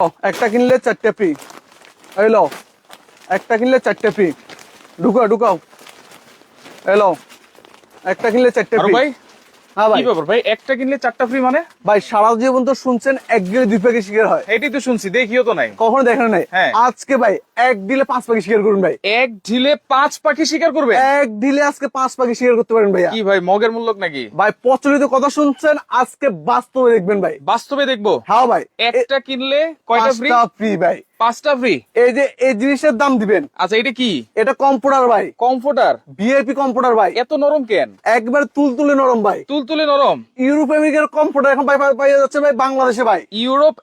একটা কিনলে চারটে পি এলো একটা কিনলে চারটে পি ঢুকাও ঢুকাও। এলো একটা কিনলে চারটে হ্যাঁ ভাই। কি ব্যাপার ভাই? একটা কিনলে চারটা ফ্রি মানে? ভাই সারা জীবন তো শুনছেন এক গেলে দুই প্যাকেট শিকার হয়। এটাই তো শুনছি দেখিও তো নাই। কখনো দেখেন নাই? হ্যাঁ। আজকে ভাই এক দিলে পাঁচ প্যাকেট শিকার করুন ভাই। এক ঢিলে পাঁচ পাখি শিকার করবে এক দিলে আজকে পাঁচ প্যাকেট শিকার করতে পারেন ভাইয়া। কি ভাই মগের মূল্য নাকি? ভাই প্রচলিত কথা শুনছেন আজকে বাস্তবে দেখবেন ভাই। বাস্তবে দেখব? হ্যাঁ ভাই। একটা কিনলে কয়টা ফ্রি ফ্রি ভাই। পাঁচটা ফ্রি এই যে এই জিনিসের দাম দিবেন। আচ্ছা এটা কি? এটা কম্পিউটার ভাই। কমফোর্টার ভিআইপি কম্পিউটার ভাই। এত নরম কেন? একবার তুলতুলে নরম ভাই। তুলতুলে নরম? ইউরোপ আমেরিকার কম্পিউটার এখন ভাই যাচ্ছে ভাই বাংলাদেশে ভাই। ইউরোপ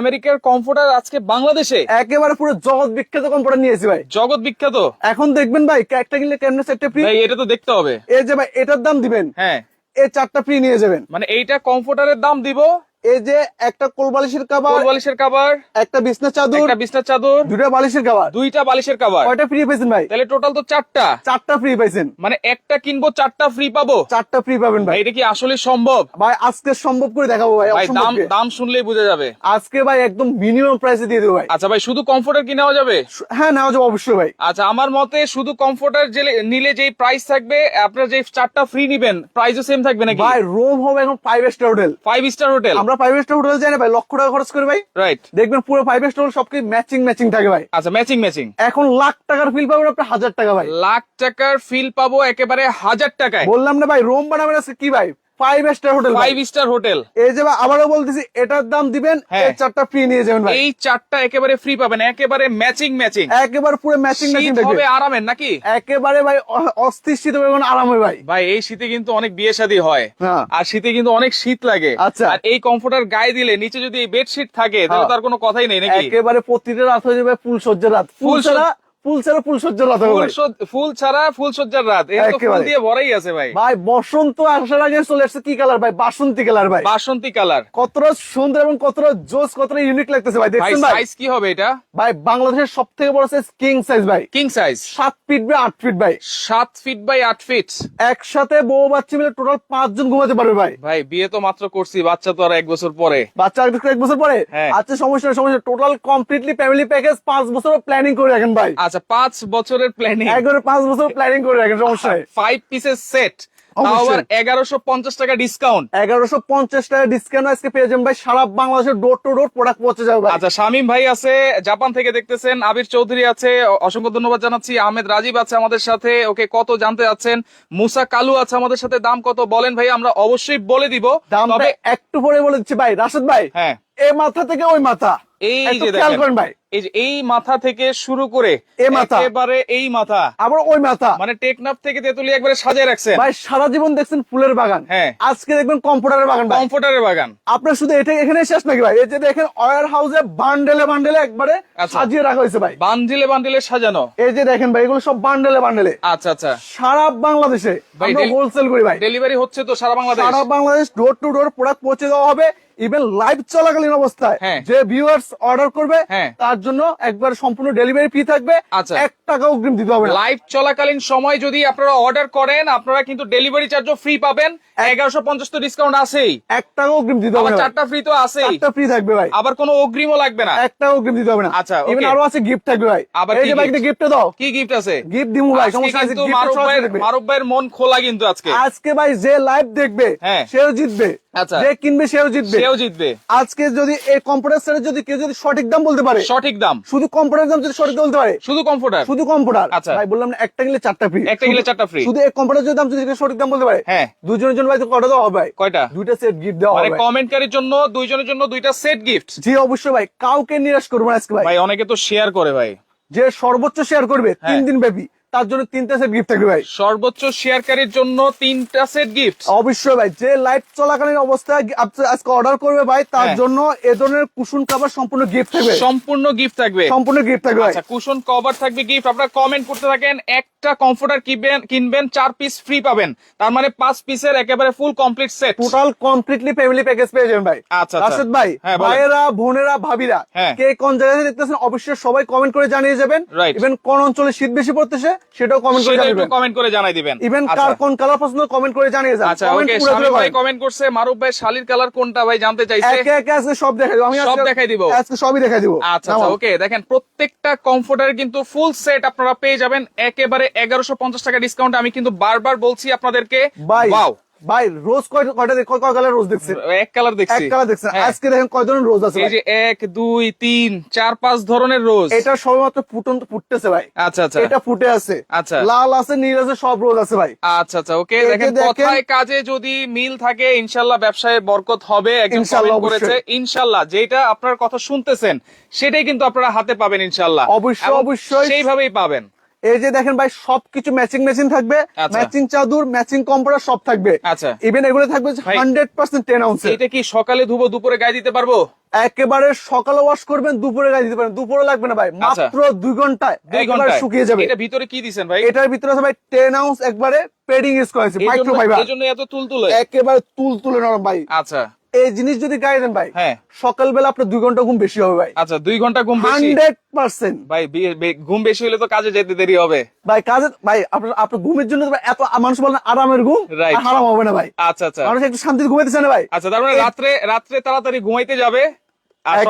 আমেরিকার কমফোর্টার আজকে বাংলাদেশে? একেবারে পুরো জগৎ বিখ্যাত কম্পিউটার নিয়েছি ভাই। জগৎ বিখ্যাত? এখন দেখবেন ভাই একটা কিনলে কেমনে চারটে ফ্রি এটা তো দেখতে হবে। এই যে ভাই এটার দাম দিবেন। হ্যাঁ। এই চারটা ফ্রি নিয়ে যাবেন। মানে এইটা কমফোর্টারের দাম দিব এই যে একটা কোল বালিশের কাবার বালিশের কাভার একটা বিছনা চাদর একটা বিছনার চাদর দুটা বালিশের দুইটা বালিশের কাভার কয়টা ফ্রি পাইছেন ভাই? তাহলে টোটাল তো চারটা। চারটা ফ্রি পাইছেন। মানে একটা কিনবো চারটা ফ্রি পাবো? চারটা ফ্রি পাবেন ভাই। এটা কি আসলে সম্ভব? ভাই আজকে সম্ভব করে দেখাবো ভাই ভাই দাম দাম শুনলেই বোঝা যাবে। আজকে ভাই একদম মিনিমাম প্রাইসে দিয়ে দেবো ভাই। আচ্ছা ভাই শুধু কমফোর্টার কি নেওয়া যাবে? হ্যাঁ নেওয়া যাবে অবশ্যই ভাই। আচ্ছা আমার মতে শুধু কমফোর্টার যে নিলে যেই প্রাইস থাকবে আপনার যে চারটা ফ্রি নিবেন প্রাইসও সেম থাকবে নাকি? ভাই রুম হবে এখন five star hotel five star hotel আমরা ফাইভ স্টার হোটেল যাই না ভাই? লক্ষ টাকা খরচ করে ভাই। রাইট দেখবেন পুরো ফাইভ স্টার সবকি সবকিছু ম্যাচিং ম্যাচিং থাকে ভাই। আচ্ছা ম্যাচিং ম্যাচিং এখন লাখ টাকার ফিল পাবেন আপনি হাজার টাকা ভাই। লাখ টাকার ফিল পাবো একেবারে হাজার টাকায়। বললাম না ভাই রুম বানাবেন আছে কি ভাই? Five star hotel five star hotel এই যে আবারও বলতেছি এটার দাম দিবেন হ্যাঁ। এই চারটা ফ্রি নিয়ে যাবেন ভাই। এই চারটা একেবারে ফ্রি পাবেন একেবারে ম্যাচিং ম্যাচিং একেবারে পুরো ম্যাচিং ম্যাচিং হবে আরামের নাকি? একেবারে ভাই অস্থির শীত হবে এখন আরাম হয় ভাই। ভাই এই শীতে কিন্তু অনেক বিয়ে শাদী হয়। হ্যাঁ। আর শীতে কিন্তু অনেক শীত লাগে। আচ্ছা। আর এই কমফোর্টার গায়ে দিলে নিচে যদি এই বেডশিট থাকে তাহলে হ্যাঁ। তার কোনো কথাই নেই নাকি? একেবারে প্রতিটা রাত হয়ে যাবে ফুল সজ্জার রাত। ফুল ছাড়া ফুল ছাড়া ফুল সজ্জার রাত ফুল ছাড়া ফুল সজ্জার রাত। ফুল দিয়ে ভরাই আছে ভাই। ভাই বসন্ত আসার আগে চলে আসছে কি কালার ভাই? বাসন্তী কালার ভাই। বাসন্তী কালার। কতটা সুন্দর এবং কতটা জোস কতটা ইউনিক লাগতেছে ভাই। দেখছেন ভাই? সাইজ কি হবে এটা? ভাই বাংলাদেশের সব থেকে বড় সাইজ কিং সাইজ ভাই। কিং সাইজ সাত ফিট বাই আট ফিট ভাই। সাত ফিট বাই আট ফিট একসাথে বউ বাচ্চা মিলে টোটাল পাঁচজন ঘুমাতে পারবে ভাই। ভাই বিয়ে তো মাত্র করছি বাচ্চা তো আর এক বছর পরে। বাচ্চা এক বছর পরে? হ্যাঁ। আচ্ছা সমস্যা সমস্যা টোটাল কমপ্লিটলি ফ্যামিলি প্যাকেজ পাঁচ বছর প্ল্যানিং করে রাখেন ভাই। আচ্ছা পাঁচ বছরের প্ল্যানিং একবারে পাঁচ বছর প্ল্যানিং করে রাখেন সমস্যা ফাইভ পিসের সেট। আবার এগারোশো পঞ্চাশ টাকা ডিসকাউন্ট এগারোশো পঞ্চাশ টাকা ডিসকাউন্ট আজকে পেয়ে যাবেন ভাই সারা বাংলাদেশের ডোর টু ডোর প্রোডাক্ট পৌঁছে যাবে আচ্ছা শামীম ভাই আছে জাপান থেকে দেখতেছেন আবির চৌধুরী আছে অসংখ্য ধন্যবাদ জানাচ্ছি আহমেদ রাজীব আছে আমাদের সাথে ওকে কত জানতে যাচ্ছেন মুসা কালু আছে আমাদের সাথে দাম কত বলেন ভাই আমরা অবশ্যই বলে দিব তবে একটু পরে বলে দিচ্ছি ভাই রাশেদ ভাই হ্যাঁ। এ মাথা থেকে ওই মাথা। এই যে খেয়াল করেন ভাই। এই যে এই মাথা থেকে শুরু করে মাথা। এই মাথা। আবার ওই মাথা। মানে টেকনাফ থেকে একবারে সাজিয়ে রাখছেন। ভাই সারা জীবন দেখছেন ফুলের বাগান। হ্যাঁ। আজকে দেখবেন কম্পিউটারের বাগান ভাই। কমফোর্টারের বাগান। আপনার শুধু এটা এখানে শেষ নাকি ভাই? এই যে দেখেন ওয়ার হাউসে বান্ডেলে বান্ডেলে একবারে আচ্ছা। সাজিয়ে রাখা হয়েছে ভাই। বান্ডিলে বান্ডিলে সাজানো। এই যে দেখেন ভাই এগুলো সব বান্ডেলে বান্ডেলে আচ্ছা আচ্ছা। সারা বাংলাদেশে আমরা হোলসেল করি ভাই। ডেলিভারি হচ্ছে তো সারা বাংলাদেশ? সারা Bangladesh door to door product পৌঁছে দেওয়া হবে। ইভেন লাইভ চলাকালীন অবস্থায়। হ্যাঁ। যে ভিউয়ার্স অর্ডার করবে হ্যাঁ। তার জন্য একবার সম্পূর্ণ ডেলিভারি ফ্রি থাকবে আচ্ছা। এক টাকা অগ্রিম দিতে হবে লাইভ চলাকালীন সময় যদি আপনারা অর্ডার করেন আপনারা কিন্তু ডেলিভারি চার্জও ফ্রি পাবেন এগারোশো পঞ্চাশ তো ডিসকাউন্ট আছেই। এক টাকা অগ্রিম দিতে হবে আবার না ভাই। চারটা ফ্রি তো আছেই। চারটা ফ্রি থাকবে ভাই। আবার কোনো অগ্রিমও লাগবে না। এক অগ্রিম দিতে হবে না। আচ্ছা, ইভেন আরও আছে গিফট থাকবে ভাই। আবার এই যে ভাই গিফট দাও। কি গিফট আছে? গিফট দিমু ভাই আজকে সমস্যা আছে কিন্তু মারুফ ভাইয়ের মারুফ ভাইয়ের মন খোলা কিন্তু আজকে। আজকে ভাই যে লাইভ দেখবে হ্যাঁ। সেও জিতবে। আচ্ছা। যে কিনবে সেও জিতবে। সেও জিতবে। আজকে যদি এই কম্পিউটার যদি কেউ যদি সঠিক দাম বলতে পারে সঠিক দাম। শুধু কম্পিউটার দাম যদি সঠিক বলতে পারে শুধু কমফোর্টার শুধু কম্পিউটার আচ্ছা। ভাই বললাম না একটা কিনলে চারটা ফ্রি একটা কিনলে চারটা free। শুধু এই কম্পিউটার যদি দাম যদি সঠিক দাম বলতে পারে হ্যাঁ। দুজনের জন্য ভাই কটা দেওয়া হবে? ভাই কয়টা? দুইটা সেট গিফট দেওয়া মানে হবে। কমেন্টকারীর জন্য দুইজনের জন্য দুইটা সেট গিফট জি অবশ্যই ভাই। কাউকে নিরাশ করব না আজকে ভাই। ভাই অনেকে তো শেয়ার করে ভাই। যে সর্বোচ্চ শেয়ার করবে তিন হ্যাঁ। দিন ব্যাপী তার জন্য তিনটা সেট গিফট থাকবে ভাই। সর্বোচ্চ শেয়ারকারীর জন্য তিনটা সেট গিফট অবশ্যই ভাই। যে লাইভ চলাকালীন অবস্থায় আজকে অর্ডার করবে ভাই তার হ্যাঁ। জন্য এ ধরনের কুশন কাভার সম্পূর্ণ গিফট থাকবে। সম্পূর্ণ গিফট থাকবে। সম্পূর্ণ গিফট থাকবে আচ্ছা কুশন কভার থাকবে গিফট আপনারা কমেন্ট করতে থাকেন একটা কমফোর্টার কিনবেন কিনবেন চার পিস ফ্রি পাবেন তার মানে পাঁচ পিসের একেবারে full complete set total completely family package পেয়ে যাবেন ভাই আচ্ছা, আচ্ছা। রাশেদ ভাই হ্যাঁ। ভাইয়েরা বোনেরা ভাবিরা হ্যাঁ। কে কোন জায়গায় দেখতেছেন অবশ্যই সবাই কমেন্ট করে জানিয়ে যাবেন. ইভেন কোন অঞ্চলে শীত বেশি পড়তেছে সেটাও কমেন্ট করে জানাবেন কমেন্ট করে জানাই দিবেন ইভেন। কার কোন কালার পছন্দ কমেন্ট করে জানিয়ে যান আচ্ছা কমেন্ট ওকে পুরো শামিম ভাই কমেন্ট করছে মারুফ ভাই শালির কালার কোনটা ভাই জানতে চাইছে একে একে আজকে সব দেখাই দেবো আমি সব দেখাই দিব। আজকে সবই দেখাই দিব আচ্ছা আচ্ছা ওকে দেখেন প্রত্যেকটা কমফোর্টার কিন্তু ফুল সেট আপনারা পেয়ে যাবেন একেবারে এগারোশো পঞ্চাশ টাকা ডিসকাউন্ট আমি কিন্তু বারবার বলছি আপনাদেরকে। ভাই রোজ কয় কয়টা কয় কয় কালার রোজ দেখছেন? এক কালার এক দেখছি কালার দেখছেন। হ্যাঁ। আজকে দেখেন কয় ধরনের রোজ আছে এই যে এক দুই তিন চার পাঁচ ধরনের রোজ এটা সবেমাত্র ফুটতেছে ভাই। আচ্ছা আচ্ছা। এটা ফুটে আছে। আচ্ছা। লাল আছে নীল আছে সব রোজ আছে ভাই। আচ্ছা আচ্ছা। ওকে দেখেন দেখেন- কথায় কাজে যদি মিল থাকে ইনশাল্লাহ ব্যবসায় বরকত হবে একজন ইনশাল্লাহ, কমেন্ট করেছে। অবশ্যই। যেটা আপনার কথা শুনতেছেন সেটাই কিন্তু আপনারা হাতে পাবেন ইনশাল্লাহ। অবশ্যই, অবশ্যই। সেইভাবেই পাবেন। এই যে দেখেন ভাই সবকিছু ম্যাচিং ম্যাচিং থাকবে। আচ্ছা। ম্যাচিং চাদর ম্যাচিং কম্পিউটার সব থাকবে। আচ্ছা। ইভেন এগুলো থাকবে হান্ড্রেড পার্সেন্ট টেন আউন্স এইটা কি সকালে ধুবো দুপুরে গায়ে দিতে পারব? একেবারে সকালে ওয়াশ করবেন দুপুরে গায়ে দিতে পারেন দুপুরে লাগবে না ভাই আচ্ছা। মাত্র দুই ঘন্টায় দুই ঘন্টায় শুকিয়ে যাবে। এটা ভিতরে কি দিছেন ভাই? এটার ভিতরে আছে ভাই টেন আউন্স একবারে পেডিং ইউজ করেছে এই মাইক্রো ফাইবার এই জন্য এত তুলতুলে। একেবারে তুল তুলে নরম ভাই। আচ্ছা। এই জিনিস যদি গায়ে দেন ভাই হ্যাঁ। সকালবেলা আপনার দুই ঘণ্টা ঘুম বেশি হবে ভাই। আচ্ছা দুই ঘণ্টা ঘুম বেশি? Hundred percent. ভাই ঘুম বেশি হলে তো কাজে যেতে দেরি হবে। ভাই কাজে ভাই আপনার আপনার ঘুমের জন্য এত মানুষ বলেন আরামের ঘুম Right. আর হারাম হবে না ভাই। আচ্ছা আচ্ছা। মানুষ একটু শান্তিতে ঘুমাইতেছে না ভাই। আচ্ছা তার মানে রাত্রে রাত্রে তাড়াতাড়ি ঘুমাইতে যাবে আচ্ছা।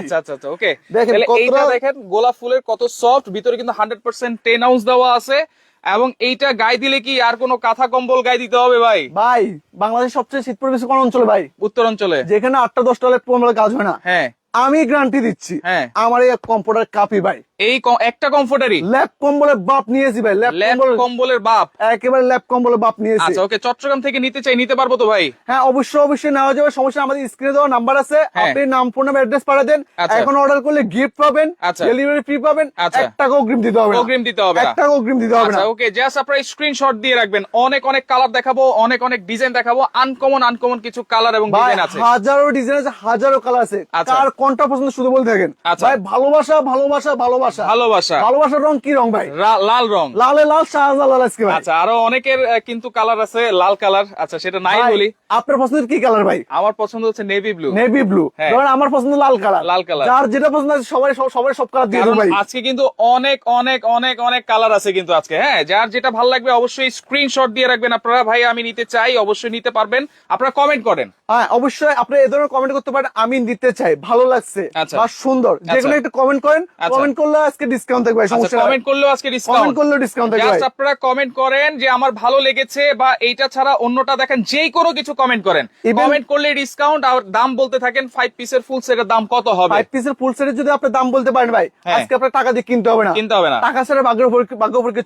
আচ্ছা আচ্ছা দেখেন গোলাপ ফুলের কত সফট ভিতরে কিন্তু হান্ড্রেড পার্সেন্ট টেন আউন্স দেওয়া আছে। এবং এইটা গায়ে দিলে কি আর কোনো কাঁথা কম্বল গায়ে দিতে হবে ভাই? ভাই বাংলাদেশ সবচেয়ে শীত পরিবেশ কোন অঞ্চলে ভাই? উত্তর অঞ্চলে। যেখানে আটটা দশটা পনেরো কাজ হয় না। হ্যাঁ। আমি গ্যারান্টি দিচ্ছি হ্যাঁ। আমার এই কম্পিউটার কাপি ভাই। এই একটা কমফোর্টারই ল্যাপ কম্বলের বাপ নিয়েছি ভাই ল্যাপ কম্বলের বাপ একেবারে ল্যাপ কম্বলের বাপ নিয়েছি আচ্ছা ওকে চট্টগ্রাম থেকে নিতে চাই নিতে পারব তো ভাই হ্যাঁ অবশ্যই অবশ্যই নেওয়া যাবে সমস্যা আমাদের স্ক্রিনে দেওয়া নাম্বার আছে হ্যাঁ। আপনি নাম ফোন নাম্বার অ্যাড্রেস পাঠা দেন আচ্ছা। এখন অর্ডার করলে গিফট পাবেন আচ্ছা। ডেলিভারি ফ্রি পাবেন আচ্ছা। এক টাকা অগ্রিম দিতে হবে। অগ্রিম দিতে হবে এক না টাকা অগ্রিম দিতে হবে না আচ্ছা ওকে জাস্ট আপনারা স্ক্রিনশট দিয়ে রাখবেন অনেক অনেক কালার দেখাবো অনেক অনেক ডিজাইন দেখাবো আনকমন আনকমন কিছু কালার এবং ডিজাইন আছে হাজারো ডিজাইন আছে হাজারো কালার আছে আচ্ছা। কার কোনটা পছন্দ শুধু বলতে থাকেন আচ্ছা। ভাই ভালোবাসা ভালোবাসা ভালোবাসা ভালোবাসা। ভালোবাসার রং কি রং ভাই? লাল রং। লালে লাল শাহজালাল আজকে ভাই। আচ্ছা আরও অনেকের কিন্তু কালার আছে লাল কালার। আচ্ছা সেটা নাই বলি। আপনার পছন্দের কি কালার ভাই? আমার পছন্দ হচ্ছে নেভি ব্লু নেভি ব্লু। ধরেন আমার পছন্দ লাল কালার। লাল কালার। যার যেটা পছন্দ আছে সবাই সবাই সব কালার দিয়ে দেবো ভাই। আজকে কিন্তু অনেক অনেক অনেক অনেক কালার আছে কিন্তু আজকে হ্যাঁ? যার যেটা ভালো লাগবে অবশ্যই স্ক্রিনশট দিয়ে রাখবেন আপনারা। ভাই আমি নিতে চাই অবশ্যই নিতে পারবেন। আপনারা কমেন্ট করেন। হ্যাঁ অবশ্যই আপনি এ ধরনের কমেন্ট করতে পারেন আমি নিতে চাই। ভালো লাগছে আচ্ছা। বা সুন্দর। যে কোনো একটা কমেন্ট করেন। আচ্ছা। কমেন্ট করলে আজকে ডিসকাউন্ট থাকবে আচ্ছা সমস্যা কমেন্ট করলেও আজকে কমেন্ট ডিসকাউন্ট করলেও ডিসকাউন্ট থাকবে জাস্ট আপনারা কমেন্ট করেন যে আমার ভালো লেগেছে বা এইটা ছাড়া অন্যটা দেখেন যেই কোনো কিছু কমেন্ট করেন। কমেন্ট করলে ডিসকাউন্ট আর দাম বলতে থাকেন ফাইভ পিসের ফুল সেটের দাম কত হবে? ফাইভ পিসের ফুল সেটের যদি আপনি দাম বলতে পারেন ভাই হ্যাঁ। আজকে আপনার টাকা দিয়ে কিনতে হবে না। কিনতে হবে না। টাকা ছাড়া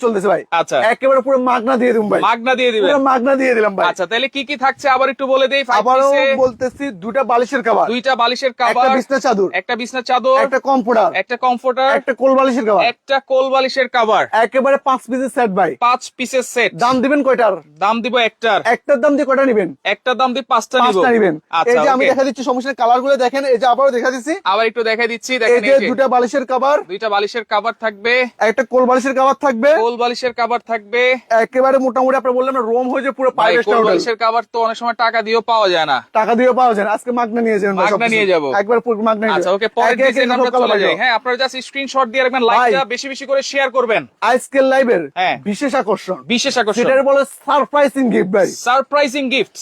চলতেছে ভাই? আচ্ছা। একেবারে পুরো মাগনা দিয়ে ভাই। মাগনা দিয়ে দিবেন। পুরো মাগনা দিয়ে দিলাম ভাই। আচ্ছা তাহলে কি কি থাকছে আবার একটু বলে দেই? আবারও পিসে বলতেছি দুটা বালিশের কাবার দুইটা বালিশের একটা বিছনা চাদর। একটা বিছনা চাদর একটা কম্পিউটার একটা কমফোর্টার একটা কোল বালিশের কাবার একটা কোল বালিশের কাভার একেবারে পাঁচ পিসের সেট ভাই। পাঁচ পিসের সেট দাম দিবেন কয়টার? দাম দিব একটার। একটার দাম দিয়ে কয়টা নিবেন? একটার দাম দিয়ে পাঁচটা পাঁচটা নিবেন। এই আচ্ছা যে আমি দেখা দিচ্ছি সমস্যা কালারগুলো দেখেন। এই যে আবারও দেখা দিচ্ছি। আবার একটু দেখা দিচ্ছি দেখেন এই যে। দুটা বালিশের কাবার দুইটা বালিশের কাভার থাকবে। একটা কোল বালিশের কাবার থাকবে কাভার থাকবে। একেবারে মোটামুটি আপনার বললাম রোম হয়ে যায় পুরো ভাই পাইরেস্ট কোল বালিশের কাভার তো অনেক সময় টাকা দিয়েও পাওয়া যায় না। টাকা দিয়ে পাওয়া যায় না। আজকে মাগনা নিয়ে যাবেন মাগনা নিয়ে যাব। একবার পুরো মাগনা নিয়ে আচ্ছা ওকে পরের আমরা চলে যাই। হ্যাঁ আপনারা জাস্ট স্ক্রিনশট দিয়ে রাখবেন লাইকটা বেশি বেশি করে শেয়ার করবেন। আজকের লাইভের হ্যাঁ। বিশেষ আকর্ষণ। বিশেষ আকর্ষণ। সেটার বলে সারপ্রাইজিং গিফট ভাই। সারপ্রাইজিং গিফট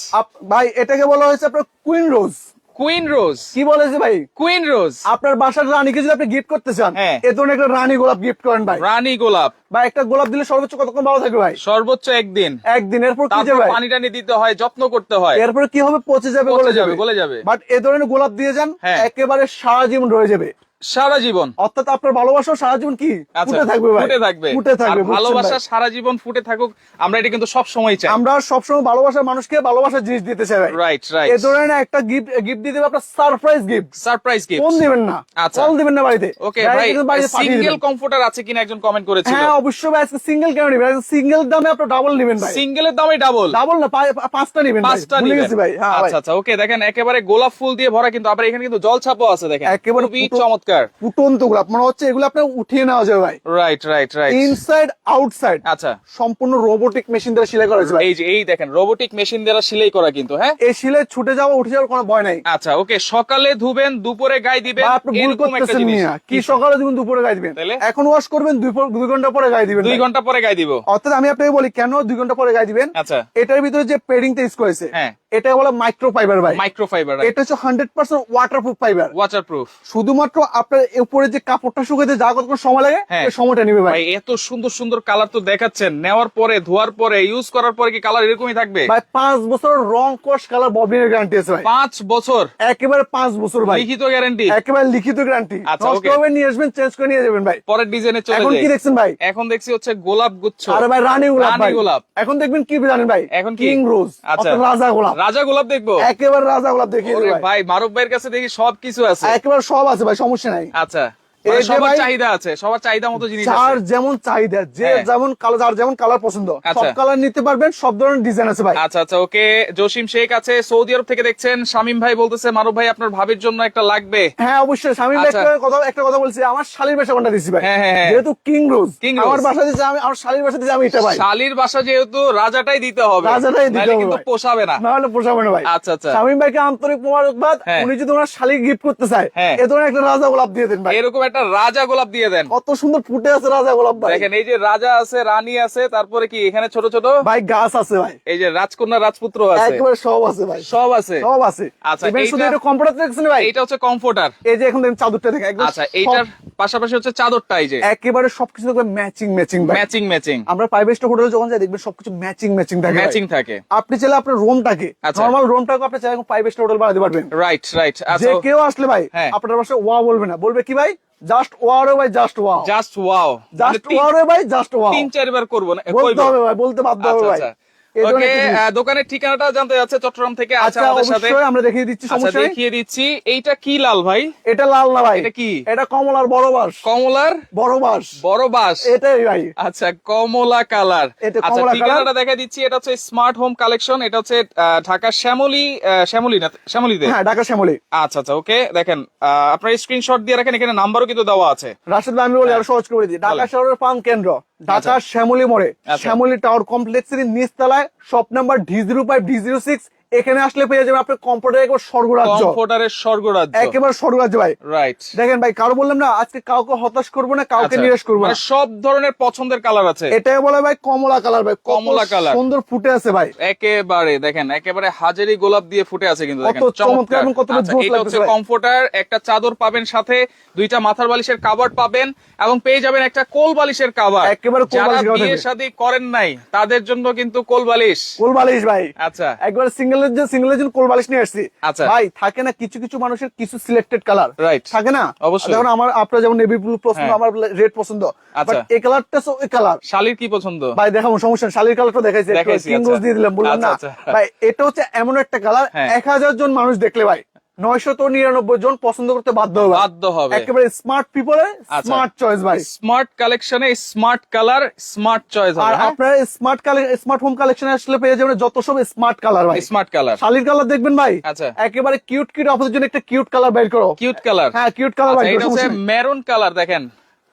ভাই এটাকে বলা হয়েছে আপনার কুইন রোজ কুইন রোজ কি বলেছে ভাই? কুইন রোজ আপনার বাসার রানীকে যদি আপনি গিফট করতে চান হ্যাঁ। এ ধরনের একটা রানী গোলাপ গিফট করেন ভাই। রানী গোলাপ। বা একটা গোলাপ দিলে সর্বোচ্চ কতক্ষণ ভালো থাকবে ভাই? সর্বোচ্চ একদিন। একদিন। এরপর কি যাবে পানি টানি দিতে হয় যত্ন করতে হয়। এরপর কি হবে? পচে যাবে গলে যাবে, যাবে। গলে যাবে। বাট এ ধরনের গোলাপ দিয়ে যান হ্যাঁ। একেবারে সারা জীবন রয়ে যাবে। সারা জীবন। অর্থাৎ আপনার ভালোবাসা সারা জীবন কি? আচ্ছা, ফুটে থাকবে ভাই। ফুটে থাকবে। ফুটে থাকবে ভালোবাসা সারা জীবন ফুটে থাকুক আমরা এটা কিন্তু সব সময় চাই। আমরা সবসময় ভালোবাসার মানুষকে ভালোবাসার জিনিস দিতে চাই ভাই। রাইট রাইট ধরনের একটা গিফট গিফট দেবে আপনার surprise gift surprise gift phone দিবেন না। আচ্ছা। কল দিবেন না বাড়িতে। ওকে ভাই সিঙ্গেল কমফোর্টার আছে কিনা একজন কমেন্ট করেছিল। হ্যাঁ অবশ্যই ভাই আজকে সিঙ্গেল কেন নিবেন? সিঙ্গেল দামে আপনি ডাবল নেবেন ভাই। সিঙ্গেলের দামে ডাবল ডাবল না পাঁচটা নেবেন পাঁচটা নিবেন। ভাই। হ্যাঁ আচ্ছা আচ্ছা ওকে দেখেন একেবারে গোলাপ ফুল দিয়ে ভরা কিন্তু আবার এখানে কিন্তু জল ছাপও আছে দেখেন। একেবারে চমৎকার। চমৎকার ফুটন্ত গোলাপ। মানে হচ্ছে এগুলো আপনার উঠিয়ে নেওয়া যাবে ভাই। Right right right inside outside আচ্ছা। সম্পূর্ণ রোবোটিক মেশিন দ্বারা সেলাই করা হয়েছে এই যে এই দেখেন রোবোটিক মেশিন দ্বারা সেলাই করা কিন্তু হ্যাঁ? এই সেলাই ছুটে যাওয়া উঠে যাওয়ার কোনো ভয় নাই। আচ্ছা ওকে সকালে ধুবেন দুপুরে গায়ে দিবেন আপনি ভুল করতেছেন মিয়া। কি সকালে? দিবেন দুপুরে গায়ে দিবেন? তাহলে? এখন ওয়াশ করবেন দুই দুই ঘণ্টা পরে গায়ে দিবেন দুই ঘণ্টা পরে গায়ে দিব। অর্থাৎ আমি আপনাকে বলি কেন দুই ঘণ্টা পরে গায়ে দিবেন? আচ্ছা। এটার ভিতরে যে পেডিংটা ইউজ করেছে হ্যাঁ। এটা বলে মাইক্রো ফাইবার ভাই। মাইক্রো ফাইবার এটা হচ্ছে hundred percent waterproof fibre water proof শুধুমাত্র আপনার উপরে যে কাপড়টা শুকাতে যা কতক্ষণ সময় লাগে হ্যাঁ। সময়টা নিবে ভাই। এত সুন্দর সুন্দর কালার তো দেখাচ্ছেন। নেওয়ার পরে ধোয়ার পরে ইউজ করার পরে কি কালার এরকমই থাকবে? ভাই পাঁচ বছর রং কোর্স কালার ববিনের গ্যারান্টি আছে ভাই। পাঁচ বছর? একেবারে পাঁচ বছর ভাই। লিখিত গ্যারান্টি একেবারে লিখিত গ্যারান্টি আচ্ছা, okay. নিয়ে আসবেন চেঞ্জ করে নিয়ে যাবেন ভাই। পরের ডিজাইনে চলে এখন কি দেখছেন ভাই? এখন দেখছি হচ্ছে গোলাপ গুচ্ছ। আরে ভাই রানী গোলাপ রানী গোলাপ। এখন দেখবেন কি জানেন ভাই? এখন কিং? রোজ আচ্ছা। রাজা গোলাপ। রাজা গোলাপ দেখব? একেবারে রাজা গোলাপ দেখিয়ে ভাই। মারুফ ভাইয়ের কাছে দেখি সব কিছু আছে। একেবারে সব আছে ভাই সমস্যা নাই। আচ্ছা। সবার ভাই- চাহিদা আছে সবার চাহিদা মতো জিনিস যার যেমন চাহিদা যে হ্যাঁ। যেমন কালার যার যেমন কালার পছন্দ সব আচ্ছা। কালার নিতে পারবেন সব ধরনের ডিজাইন আছে ভাই আচ্ছা আচ্ছা ওকে জসিম শেখ আছে সৌদি আরব থেকে দেখছেন শামিম ভাই বলতেছে মারুফ ভাই আপনার ভাবির জন্য একটা লাগবে হ্যাঁ অবশ্যই। একটা কথা একটা কথা বলছি আমার শালির বাসা কোনটা দিছি ভাই হ্যাঁ, হ্যাঁ। যেহেতু কিং রোজ Rose। আমার বাসা আমি আমার শালির বাসা আমি এটা ভাই শালির বাসা যেহেতু রাজাটাই দিতে হবে রাজাটাই দিতে হবে কিন্তু পোষাবে না না হলে পোষাবে না ভাই আচ্ছা আচ্ছা শামীম ভাইকে আন্তরিক মোবারকবাদ। উনি যদি ওনার শালিক গিফট করতে চায়। এ ধরনের একটা রাজা গোলাপ দিয়ে দেন ভাই এরকম একটা রাজা গোলাপ দিয়ে দেন। কত সুন্দর ফুটে আছে রাজা গোলাপ ভাই। দেখেন এই যে রাজা আছে রানী আছে তারপরে কি এখানে ছোট ছোট? ভাই গাছ আছে ভাই। এই যে রাজকন্যা রাজপুত্র আছে। একেবারে সব আছে ভাই। সব আছে। সব আছে। আচ্ছা, Even শুধু এটা কম্পিউটার দেখছেন ভাই? এইটা হচ্ছে কমফোর্টার এই যে এখন দেখেন চাদরটা দেখেন একদম আচ্ছা এইটার পাশাপাশি হচ্ছে চাদরটা এই যে। একেবারে সবকিছু দেখবেন ম্যাচিং ম্যাচিং ভাই। ম্যাচিং ম্যাচিং আমরা ফাইভ স্টার হোটেলে যখন যাই দেখবেন সবকিছু ম্যাচিং ম্যাচিং থাকে ম্যাচিং থাকে। আপনি চাইলে আপনার রুমটাকে। নর্মাল রুমটাকে আপনি চাইলে ফাইভ স্টার হোটেল বানাতে পারবেন। রাইট রাইট যে কেউ আসলে ভাই হ্যাঁ। আপনার পাশে ওয়া বলবে না। বলবে কি ভাই? জাস্ট ওয়ার রে ভাই just wow just wow just war রে ভাই জাস্ট ওয়াও মানে তিন চারবার করব না। বলতে হবে ভাই বলতে বাধ্য হবে আচ্ছা ভাই। আচ্ছা। ওকে দোকানের ঠিকানাটা জানতে যাচ্ছে চট্টগ্রাম থেকে আছে আচ্ছা আমাদের সাথে। আমরা দেখিয়ে দিচ্ছি আচ্ছা সমস্যা দেখিয়ে দিচ্ছি। এইটা কি লাল ভাই? এটা লাল না ভাই। এটা কি? এটা কমলার বড় বাস কমলার বড় বাস বড় বাস এটাই ভাই। আচ্ছা কমলা কালার। আচ্ছা ঠিকানাটা দেখা দিচ্ছি। এটা হচ্ছে স্মার্ট হোম কালেকশন। এটা হচ্ছে ঢাকা শ্যামলী শ্যামলী না শ্যামলীতে হ্যাঁ ঢাকা শ্যামলী। আচ্ছা আচ্ছা ওকে দেখেন আপনার স্ক্রিনশট দিয়ে রাখেন এখানে নাম্বারও কিন্তু দেওয়া আছে। রাশেদ ভাই আমি বলি আরও সহজ করে দিই। ঢাকা শহরের পান কেন্দ্র। ঢাকা শ্যামলী মোড়ে আচ্ছা। শ্যামলী টাওয়ার কমপ্লেক্সের নিচতলায় shop number D zero five D zero six এখানে আসলে পেয়ে যাবেন আপনার কম্পিউটার একবার স্বর্গরাজ্য। কমফোর্টারের স্বর্গরাজ্য। একেবারে স্বর্গরাজ্য ভাই রাইট দেখেন ভাই কারও বললাম না আজকে কাউকে হতাশ করব না কাউকে নিরাশ করব না। মানে সব ধরনের পছন্দের কালার আছে। এটাই বলে ভাই কমলা কালার ভাই। কমলা colour। সুন্দর ফুটে আছে ভাই। একেবারে দেখেন একেবারে হাজারি গোলাপ দিয়ে ফুটে আছে কিন্তু দেখেন কত চমৎকার এবং কতটা আচ্ছা, এটা হচ্ছে কমফোর্টার একটা চাদর পাবেন সাথে দুইটা মাথার বালিশের কাভার পাবেন এবং পেয়ে যাবেন একটা কোল বালিশের কাভার একেবারে কোল cover বিয়ে শাদী করেন নাই তাদের জন্য কিন্তু কোল বালিশ। কোল বালিশ ভাই। আচ্ছা। একবার সিঙ্গেলের সিঙ্গেলের জন্য কোল বালিশ নিয়ে আসছি আচ্ছা। ভাই থাকে না কিছু কিছু মানুষের কিছু সিলেক্টেড কালার রাইট থাকে না অবশ্যই। যেমন আমার আপনার যেমন নেভি ব্লু পছন্দ হ্যাঁ। আমার রেড পছন্দ আচ্ছা। বাট এই কালারটা ওই কালার শালির কি পছন্দ ভাই দেখাবো সমস্যা। শালির কালারটা দেখাইছি দেখাইছি, কিং। রোজ দিয়ে দিলাম বললাম না আচ্ছা। ভাই এটা হচ্ছে এমন একটা কালার হ্যাঁ। এক হাজার জন মানুষ দেখলে ভাই নয়শত নিরানব্বই জন পছন্দ করতে বাধ্য হবে। বাধ্য হবে। একেবারে স্মার্ট পিপলে। স্মার্ট চয়েস ভাই। স্মার্ট কালেকশনে স্মার্ট কালার স্মার্ট চয়েস আর হ্যাঁ? স্মার্ট স্মার্ট হোম কালেকশন আসলে পেয়ে যাবেন যত সব স্মার্ট কালার ভাই। স্মার্ট কালার শালির কালার দেখবেন ভাই? আচ্ছা। একেবারে কিউট কিউট আপনাদের জন্য একটা কিউট কালার বের করো। কিউট কালার হ্যাঁ কিউট কালার বের এটা হচ্ছে মেরুন কালার দেখেন।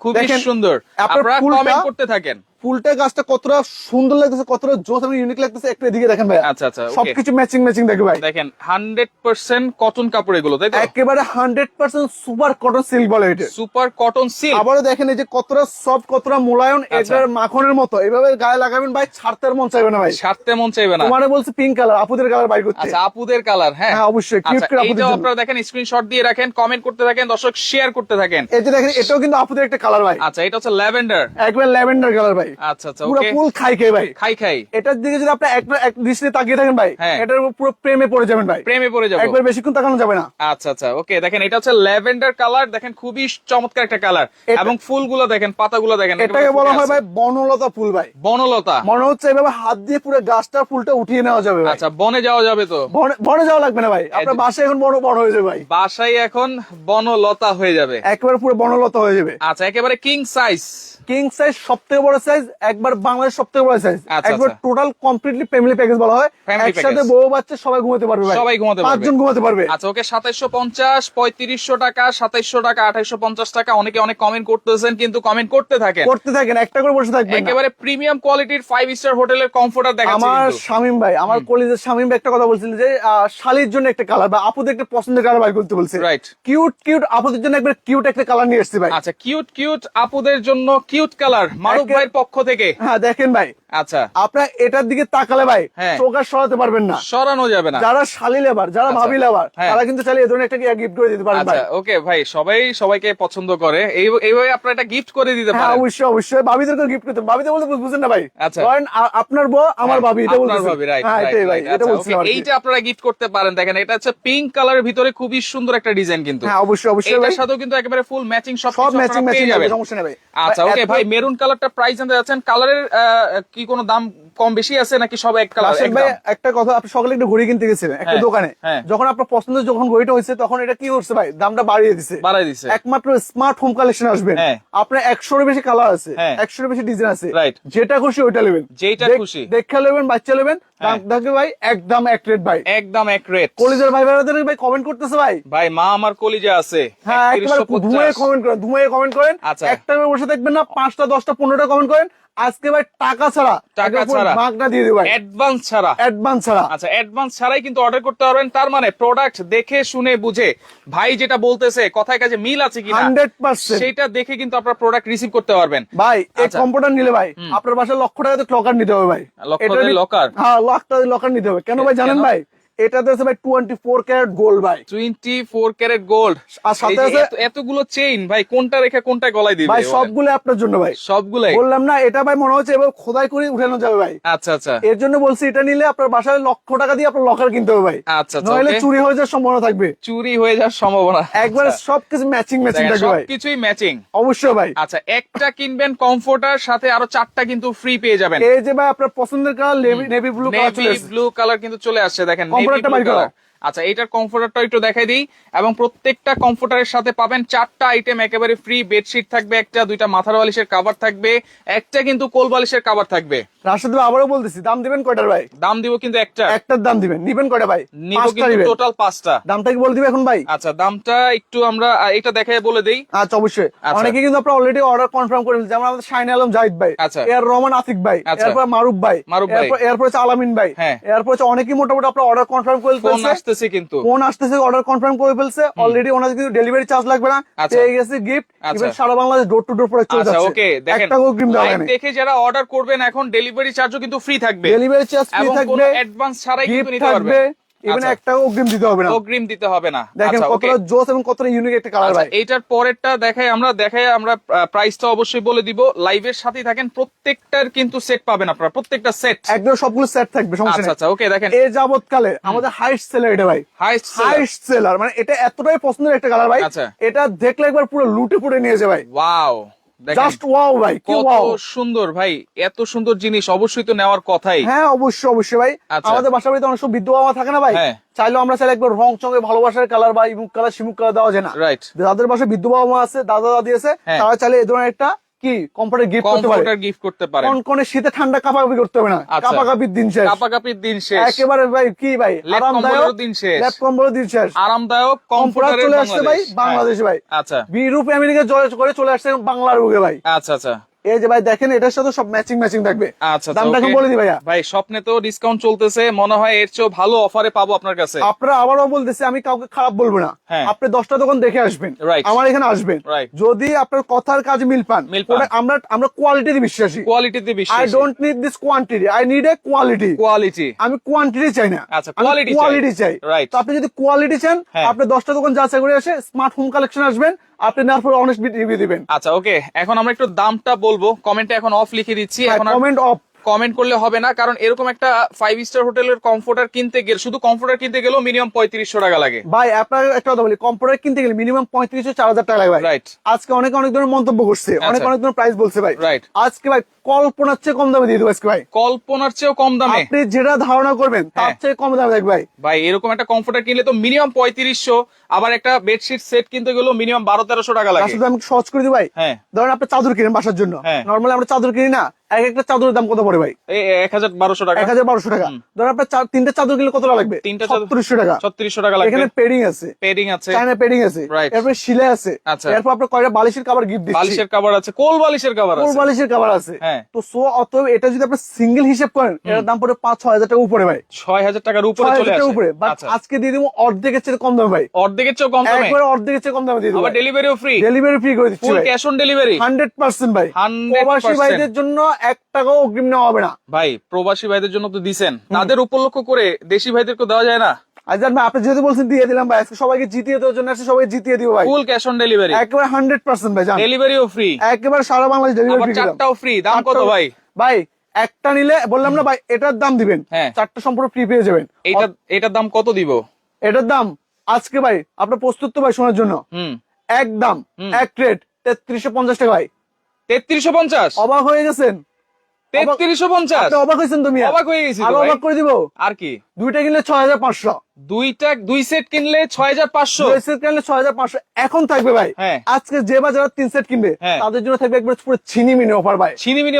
খুবই সুন্দর। আপনার আপনারা কমেন্ট করতে থাকেন। ফুলটা গাছটা কতটা সুন্দর লাগতেছে কতটা জোস এবং ইউনিক লাগতেছে একটু এদিকে দেখেন ভাই আচ্ছা, আচ্ছা, সবকিছু ম্যাচিং ম্যাচিং দেখে ভাই। দেখেন হান্ড্রেড পার্সেন্ট কটন কাপড় এগুলো তাই তো? একেবারে hundred percent super cotton silk বলে এটা। সুপার কটন সিল্ক আবারও দেখেন এই যে কতটা সফট কতটা মোলায়ন আচ্ছা। এটার মাখনের মতো। এইভাবে গায়ে লাগাবেন ভাই ছাড়তে মন চাইবে না ভাই। সারতে মন চাইবে না। তোমারে বলছে পিঙ্ক কালার আপুদের কালার বাই করতে। আচ্ছা আপুদের কালার হ্যাঁ। হ্যাঁ, অবশ্যই, cute আচ্ছা করে আপুদের। আপনারা দেখেন স্ক্রিনশট দিয়ে রাখেন কমেন্ট করতে থাকেন দর্শক শেয়ার করতে থাকেন। এই যে দেখেন এটাও কিন্তু আপুদের একটা কালার ভাই। আচ্ছা এটা হচ্ছে ল্যাভেন্ডার। একবার ল্যাভেন্ডার কালার ভাই। আচ্ছা আচ্ছা পুরো ফুল খাই খেয়ে ভাই। খাই খাই। এটার দিকে যদি আপনি এক এক দৃষ্টিতে তাকিয়ে থাকেন ভাই হ্যাঁ। এটার পুরো প্রেমে পড়ে যাবেন ভাই। প্রেমে পড়ে যাব। একবার বেশিক্ষণ তাকানো যাবে না। আচ্ছা আচ্ছা ওকে দেখেন এটা হচ্ছে ল্যাভেন্ডার কালার দেখেন খুবই চমৎকার একটা কালার। এবং ফুলগুলো দেখেন পাতাগুলো দেখেন এটাকে বলা হয় ভাই বনলতা ফুল ভাই। বনলতা। মনে হচ্ছে এভাবে হাত দিয়ে পুরো গাছটা ফুলটা উঠিয়ে নেওয়া যাবে আচ্ছা বনে যাওয়া যাবে তো? বনে বনে যাওয়া লাগবে না ভাই। আপনার বাসায় এখন বড় বড় হয়ে যাবে ভাই। বাসায় এখন বনলতা হয়ে যাবে। একেবারে পুরো বনলতা হয়ে যাবে। আচ্ছা একেবারে কিং সাইজ কিং সাইজ সব থেকে বড় সাইজ সাইজ একবার বাংলাদেশ সব থেকে বড় সাইজ আচ্ছা, একবার আচ্ছা। টোটাল কমপ্লিটলি ফ্যামিলি প্যাকেজ বলা হয়। একসাথে বউ বাচ্চা সবাই ঘুমাতে পারবে সবাই ঘুমাতে পারবে। পাঁচজন ঘুমাতে পারবে। আচ্ছা ওকে সাতাইশশো পঞ্চাশ পঁয়ত্রিশশো টাকা সাতাইশশো টাকা আঠাইশশো পঞ্চাশ টাকা অনেকে অনেক কমেন্ট করতেছেন কিন্তু কমেন্ট করতে থাকেন। করতে থাকেন একটা করে বসে থাকবেন একেবারে প্রিমিয়াম কোয়ালিটির ফাইভ স্টার হোটেলের কমফোর্টার দেখাচ্ছি আমার। শামিম ভাই আমার কলেজের শামিম ভাই একটা কথা বলছিল যে শালির জন্য একটা কালার বা আপুদের একটা পছন্দের কালার বাই করতে বলছে। রাইট কিউট কিউট আপুদের জন্য একবার কিউট একটা কালার নিয়ে এসেছি ভাই। আচ্ছা কিউট কিউট আপুদের জন্য কিউট কালার মারুফ ভাইয়ের পক্ষ থেকে? হ্যাঁ দেখেন ভাই। আচ্ছা। আপনার এটার দিকে তাকালে ভাই হ্যাঁ। চোখ সরাতে পারবেন না। সরানো যাবে না। যারা শালি লেবার যারা আচ্ছা। ভাবি লেবার হ্যাঁ। তারা কিন্তু চাইলে এই ধরনের একটা গিফট করে দিতে পারেন ভাই। আচ্ছা ওকে ভাই সবাই সবাইকে পছন্দ করে। এই এইভাবে আপনারা এটা গিফট করে দিতে হ্যাঁ পারেন। অবশ্যই অবশ্যই। ভাবিদেরকে গিফট করতে ভাবিতে বলতে বুঝছেন না ভাই। আচ্ছা। ধরেন আপনার বউ আমার ভাবি এটা বলতেছেন ভাবি, হ্যাঁ এটাই ভাই এটা আচ্ছা, বলছি এইটা আপনারা গিফট করতে পারেন। দেখেন এটা হচ্ছে পিঙ্ক কালারের ভিতরে খুবই সুন্দর একটা ডিজাইন কিন্তু। হ্যাঁ অবশ্যই অবশ্যই ভাই। এটার সাথেও কিন্তু একেবারে ফুল ম্যাচিং সব সব ম্যাচিং ম্যাচিং যাবেন। সমস্যা নেই ভাই। আচ্ছা ওকে ভাই মেরুন কালারটা প্রাইস জানতে যাচ্ছেন কালারের কি কোনো দাম কম বেশি আছে নাকি সব এক কালার একটা কথা আপনি সকালে একটা ঘড়ি কিনতে গেছিলেন একটা হ্যাঁ, দোকানে। হ্যাঁ। যখন আপনার পছন্দের যখন ঘড়িটা হয়েছে তখন এটা কি করছে ভাই? দামটা বাড়িয়ে দিছে। বাড়াই দিছে। একমাত্র স্মার্ট হোম কালেকশন আসবেন হ্যাঁ। আপনার একশোর বেশি কালার আছে। একশোর বেশি ডিজাইন আছে. যেটা খুশি ওইটা নেবেন। দেখ- খুশি। দেখা নেবেন বাচ্চা নেবেন। ভাই? একদম এক রেট ভাই। একদম এক রেট কলিজার ভাই ভাইদের ভাই কমেন্ট করতেছে ভাই। ভাই মা আমার কলিজা আছে। হ্যাঁ একেবারে 3150 ধুয়ে কমেন্ট করেন ধুয়ে কমেন্ট করেন। আচ্ছা। একটা বসে দেখবেন না পাঁচটা দশটা পনেরোটা কমেন্ট করেন। আজকে ভাই টাকা ছাড়া টাকা ছাড়া। মাগনা দিয়ে ভাই। অ্যাডভান্স ছাড়া। অ্যাডভান্স ছাড়া। আচ্ছা অ্যাডভান্স ছাড়াই কিন্তু অর্ডার করতে পারবেন। তার মানে প্রোডাক্ট দেখে শুনে বুঝে। ভাই যেটা বলতেছে কথায় কাজে মিল আছে কিনা হান্ড্রেড পার্সেন্ট। সেটা দেখে কিন্তু আপনার প্রোডাক্ট রিসিভ করতে পারবেন। ভাই এই আচ্ছা। কম্পিউটার নিলে ভাই আপনার বাসায় লক্ষ টাকাতে লকার নিতে হবে ভাই। লক্ষ নি- locker? হ্যাঁ লাখ টাকা লকার নিতে হবে। কেন ভাই জানেন ভাই? এটাতে আছে ভাই টোয়েন্টি ফোর ক্যারেট গোল্ড ভাই। টোয়েন্টি ফোর ক্যারেট গোল্ড আর সাথে আছে- এতগুলো চেইন ভাই কোনটা রেখে কোনটা গলায় দিবে ভাই সবগুলো আপনার জন্য ভাই। সবগুলাই? বললাম না এটা ভাই মনে হচ্ছে এবার খোদাই করে উঠানো যাবে ভাই। আচ্ছা আচ্ছা। এর জন্য বলছি এটা নিলে আপনার বাসায় লক্ষ টাকা দিয়ে আপনার লকার কিনতে হবে ভাই। আচ্ছা আচ্ছা নইলে চুরি হয়ে যাওয়ার সম্ভাবনা থাকবে। চুরি হয়ে যাওয়ার সম্ভাবনা। একবারে সবকিছু ম্যাচিং ম্যাচিং থাকবে ভাই। সবকিছুই ম্যাচিং অবশ্যই ভাই। আচ্ছা একটা কিনবেন কমফোর্টার সাথে আরও চারটা কিন্তু ফ্রি পেয়ে যাবেন। এই যে ভাই আপনার পছন্দের colour navy blue colour navy blue colour কিন্তু চলে আসছে। দেখেন নেভি Comforter টা ব্লু বাই করো। আচ্ছা এইটার কমফোর্টারটা একটু দেখাই দিই। এবং প্রত্যেকটা কমফোর্টারের সাথে পাবেন চারটা আইটেম একেবারে ফ্রি বেডশিট থাকবে একটা দুইটা মাথার বালিশের কাভার থাকবে একটা কিন্তু কোল বালিশের কাভার থাকবে। রাশেদ ভাই আবারও বলতেছি দাম দিবেন কয়টার ভাই? দাম দিব কিন্তু একটা। একটার দাম দিবেন নিবেন কয়টা ভাই? নিব কিন্তু টোটাল পাঁচটা। দামটা কি বলে দিবে এখন ভাই? আচ্ছা দামটা একটু আমরা এটা দেখাই বলে দেই। আচ্ছা অবশ্যই। আচ্ছা। অনেকে কিন্তু আপনার অলরেডি অর্ডার কনফার্ম করে যেমন আমাদের শাইন আলম জাহিদ ভাই আচ্ছা। এর রহমান আতিক ভাই আচ্ছা। এরপর মারুফ ভাই মারুফ ভাই। এরপর আলামিন ভাই হ্যাঁ। এরপর হচ্ছে অনেকেই মোটামুটি আপনার অর্ডার কনফার্ম করে আসতেছে কিন্তু। ফোন আসতেছে অর্ডার কনফার্ম করে ফেলছে অলরেডি ওনার কিন্তু ডেলিভারি চার্জ লাগবে না আচ্ছা। পেয়ে গেছে গিফট আচ্ছা। ইভেন সারা বাংলাদেশ ডোর টু ডোর পরে চলে আচ্ছা যাচ্ছে। ওকে দেখেন দেখে যারা অর্ডার করবেন এখন ডেলিভারি চার্জও কিন্তু ফ্রি থাকবে। ডেলিভারি চার্জ ফ্রি এবং কোনো থাকবে অ্যাডভান্স ছাড়াই কিন্তু নিতে থাকবে ইভেন আচ্ছা। একটা অগ্রিম দিতে হবে না। অগ্রিম দিতে হবে না। দেখেন আচ্ছা, কতটা জোস এবং কতটা ইউনিক একটা কালার আচ্ছা, ভাই। এইটার পরেরটা দেখাই আমরা দেখাই আমরা প্রাইসটা অবশ্যই বলে দিব। লাইভের সাথেই থাকেন প্রত্যেকটার কিন্তু সেট পাবেন আপনারা প্রত্যেকটা সেট একদম সবগুলো সেট থাকবে সমস্যা আচ্ছা নেই। আচ্ছা ওকে দেখেন। এ যাবৎকালে আমাদের হাইস্ট সেলার এটা ভাই। হাইস্ট হাইস্ট সেলার মানে এটা এতটাই পছন্দের একটা কালার ভাই। এটা দেখলে একবার পুরো লুটে পুটে নিয়ে যায় ভাই। ওয়াও জাস্ট ওয়াও ভাই কত ওয়াও সুন্দর ভাই এত সুন্দর জিনিস অবশ্যই তো নেওয়ার কথাই হ্যাঁ অবশ্যই অবশ্যই ভাই আচ্ছা। আমাদের বাসা বাড়িতে অনেক সব বিদ্যুৎ বাবা থাকে না ভাই হ্যাঁ। চাইলেও আমরা চাইলে একবার রং চঙে ভালোবাসার কালার বা ইমুক কালার সিমুক কালার দেওয়া যায় না রাইট যাদের বাসায় বিদ্যুৎ বাবা আছে দাদা দাদি আছে হ্যাঁ। তারা চাইলে এ ধরনের একটা কি? কম্পিউটার গিফট করতে পারে। কম্পিউটার গিফট করতে পারে। কোন কোন শীতে ঠান্ডা কাপাকাপি করতে হবে না। আচ্ছা। কাপাকাপির দিন শেষ। কাপাকাপির দিন শেষ। একেবারে ভাই কি ভাই? আরামদায়ক। দিন শেষ। ল্যাপ কম্বলের দিন শেষ। আরামদায়ক কম্পিউটার চলে আসছে ভাই বাংলাদেশ। ভাই। আচ্ছা। বিরূপ আমেরিকা জয় করে চলে আসছে বাংলার বুকে ভাই। আচ্ছা আচ্ছা। এই যে ভাই দেখেন এটার সাথে সব ম্যাচিং ম্যাচিং থাকবে। আচ্ছা দামটা এখন বলে দি ভাইয়া। ভাই স্বপ্নে তো ডিসকাউন্ট চলতেছে মনে হয় এর চেয়েও ভালো অফারে পাবো আপনার কাছে। আপনারা আবারও বলতেছি আমি কাউকে খারাপ বলব না। হ্যাঁ। আপনি দশটা দোকান দেখে আসবেন। আমার এখানে আসবেন। যদি আপনার কথার কাজ মিল পান আমরা আমরা কোয়ালিটিতে বিশ্বাসী। কোয়ালিটিতে I don't need this quantity I need a quality quality আমি কোয়ান্টিটি চাই না। আচ্ছা, কোয়ালিটি চাই. তো আপনি যদি কোয়ালিটি চান হ্যাঁ। আপনি দশটা দোকান যাচাই করে এসে স্মার্ট হোম কালেকশন আসবেন। আপনি নেওয়ার পর অনেস্ট রিভিউ দিবেন। আচ্ছা ওকে এখন আমরা একটু দামটা বলব। কমেন্টে এখন অফ লিখে দিচ্ছি। এখন কমেন্ট অফ কমেন্ট করলে হবে না কারণ এরকম একটা ফাইভ স্টার হোটেলের কমফোর্টার কিনতে গেলে শুধু কমফোর্টার কিনতে গেলেও মিনিমাম পঁয়ত্রিশশো টাকা লাগে। ভাই আপনার একটা কথা বলি কম্পিউটার কিনতে গেলে মিনিমাম পঁয়ত্রিশশো চার হাজার টাকা লাগে ভাই। Right. আজকে অনেক অনেক ধরনের মন্তব্য করছে অনেক আচ্ছা। অনেক ধরনের প্রাইস বলছে ভাই। রাইট আজকে ভাই কল্পনার চেয়ে কম দামে দিয়ে দেবো আজকে ভাই। কল্পনার চেয়েও কম দামে? আপনি যেটা ধারণা করবেন তার হ্যাঁ। চেয়ে কম দামে দেখবে ভাই। ভাই এরকম একটা কমফোর্টার কিনলে তো মিনিমাম পঁয়ত্রিশশো আবার একটা বেডশিট সেট কিনতে গেলেও মিনিমাম বারো তেরোশো টাকা লাগে। আসলে আমি সহজ করে দিই ভাই। হ্যাঁ। ধরেন আপনি চাদর কিনেন বাসার জন্য। হ্যাঁ। নর্মালি আমরা চাদর কিনি না এক একটা চাদরের দাম কত পড়ে ভাই? এক হাজার বারোশো টাকা। এক হাজার বারোশো টাকা। ধরেন আপনার তিনটা চাদর কিনলে কত টাকা লাগবে? তিনটা সত্তরশো টাকা। ছত্রিশশো টাকা লাগবে। এখানে পেডিং আছে। পেডিং আছে। চায়না পেডিং আছে. এরপরে শিলে আছে। আচ্ছা। এরপর আপনার কয়টা বালিশের কাবার গিফট দিচ্ছি। বালিশের কাভার আছে। কোল বালিশের কাভার কোল আছে বালিশের কাবার আছে। হ্যাঁ। তো সো অতএব এটা যদি আপনি সিঙ্গেল হিসেব করেন এটার দাম পড়ে পাঁচ ছয় হাজার টাকা উপরে ভাই। ছয় হাজার টাকার উপরে চলে আসে। উপরে। আচ্ছা। আজকে দিয়ে দিব অর্ধেকের চেয়ে কম দামে ভাই। অর্ধেকের চেয়েও কম দামে? একবারে অর্ধেকের চেয়ে কম দামে দিয়ে দিব। আবার ডেলিভারিও ফ্রি ডেলিভারি ফ্রি করে দিচ্ছি full cash on delivery hundred percent ভাই। 100% প্রবাসী ভাইদের জন্য এক টাকাও অগ্রিম নেওয়া হবে না। ভাই প্রবাসী ভাইদের জন্য তো দিছেন। তাদের উপলক্ষ করে দেশি ভাইদেরকে দেওয়া যায় না? আজান ভাই আপনি যেহেতু বলছেন দিয়ে দিলাম ভাই আজকে সবাইকে জিতিয়ে দেওয়ার জন্য আসছে সবাই জিতিয়ে দিব ভাই। ফুল ক্যাশ অন ডেলিভারি একেবারে হান্ড্রেড পার্সেন্ট ভাই জান। ডেলিভারিও ফ্রি একেবারে সারা বাংলাদেশ ডেলিভারি ফ্রি চারটাও ফ্রি দাম কত ভাই? ভাই একটা নিলে বললাম না ভাই এটার দাম দিবেন। হ্যাঁ। চারটা সম্পূর্ণ ফ্রি পেয়ে যাবেন। এইটা এটার দাম কত দিব? এটার দাম আজকে ভাই আপনার প্রস্তুত তো ভাই শোনার জন্য? হুম। এক দাম হুম। এক রেট তেত্রিশশো পঞ্চাশ টাকা ভাই। তেত্রিশশো পঞ্চাশ? অবাক হয়ে গেছেন? তেত্রিশশো পঞ্চাশ। অবাক হয়েছেন তুমি অবাক হয়ে গেছি আরও অবাক করে দিব। আর কি? দুইটা কিনলে ছয় হাজার পাঁচশো। দুইটা দুই সেট কিনলে ছয় হাজার পাঁচশো। দুই সেট কিনলে ছয় হাজার পাঁচশো। এখন থাকবে ভাই। হ্যাঁ। আজকে যে বা যারা তিন সেট কিনবে হ্যাঁ। তাদের জন্য থাকবে একবার পুরো ছিনি মিনি অফার ভাই।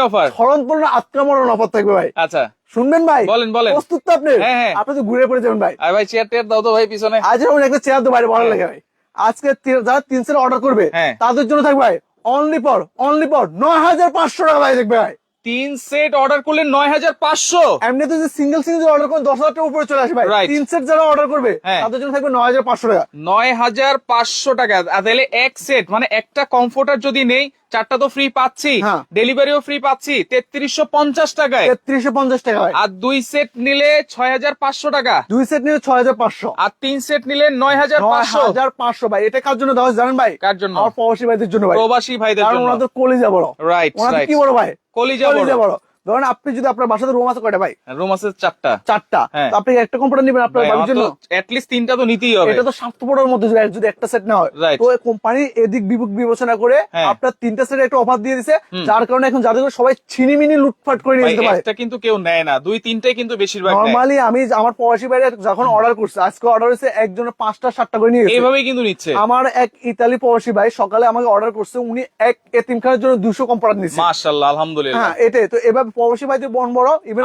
অফার। খরণপূর্ণ আত্মমরণ অফার থাকবে ভাই। আচ্ছা। শুনবেন ভাই? বলেন, বলেন। প্রস্তুত তো আপনি? হ্যাঁ। আপনি তো ঘুরে পড়ে যাবেন ভাই। আর ভাই চেয়ার টেয়ার দাও তো ভাই পিছনে। আজ একটা চেয়ার তো বাইরে ভালো। লাগে ভাই। আজকে যারা তিন সেট অর্ডার করবে। তাদের জন্য থাকবে ভাই অনলি পর অনলি পর নয় হাজার পাঁচশো টাকা ভাই দেখবে ভাই। তিন সেট অর্ডার করলে নয় হাজার পাঁচশো। এমনি তো যে সিঙ্গেল সিঙ্গেল অর্ডার করেন দশ হাজার টাকা উপরে চলে আসে ভাই। Right. তিন সেট যারা অর্ডার করবে হ্যাঁ। তাদের জন্য থাকবে নয় হাজার পাঁচশো টাকা। নয় হাজার পাঁচশো টাকা। আর তাহলে এক সেট মানে একটা কমফোর্টার যদি নেই চারটা তো ফ্রি পাচ্ছি। হ্যাঁ। ডেলিভারিও ফ্রি পাচ্ছি তেত্রিশশো পঞ্চাশ টাকায়। তেত্রিশশো পঞ্চাশ টাকা আর দুই সেট নিলে ছয় হাজার পাঁচশো টাকা। দুই সেট নিলে ছয় হাজার পাঁচশো। আর তিন সেট নিলে নয় হাজার পাঁচশো। হাজার পাঁচশো ভাই। এটা কার জন্য দেওয়া জানেন ভাই? কার জন্য? আমার প্রবাসী ভাইদের জন্য ভাই। প্রবাসী ভাইদের জন্য। ওনাদের কলিজা বড়। রাইট ওনাদের রাইট কি বড় ভাই? কলিজা বড়। ধরেন আপনি যদি আপনার বাসাতে রুম আছে কয়টা ভাই? রুম আছে চারটা। চারটা। হ্যাঁ। তো আপনি একটা কম্পিউটার নেবেন আপনার বাড়ির জন্য? অ্যাটলিস্ট তিনটা তো নিতেই হবে। এটা তো মধ্যে যদি একটা সেট না হয়। তো কোম্পানি এদিক বিবেক বিবেচনা করে হ্যাঁ। আপনার তিনটা সেট একটা অফার দিয়ে দিছে। যার কারণে এখন যাদের করে সবাই ছিনিমিনি লুটপাট করে নিয়ে যেতে পারে। একটা কিন্তু কেউ নেয় না। দুই তিনটাই কিন্তু বেশিরভাগ নর্মালি আমি আমার প্রবাসী বাইরে যখন অর্ডার করছে আজকে অর্ডার হয়েছে একজনের পাঁচটা সাতটা করে নিয়ে এইভাবেই কিন্তু নিচ্ছে। আমার এক ইতালি প্রবাসী ভাই সকালে আমাকে অর্ডার করছে উনি এক এতিমখানের জন্য দুশো কম্পিউটার নিচ্ছে। মাশাআল্লাহ আলহামদুলিল্লাহ। হ্যাঁ এটাই। তো এবার প্রবাসী ভাইদের বন বড় ইভেন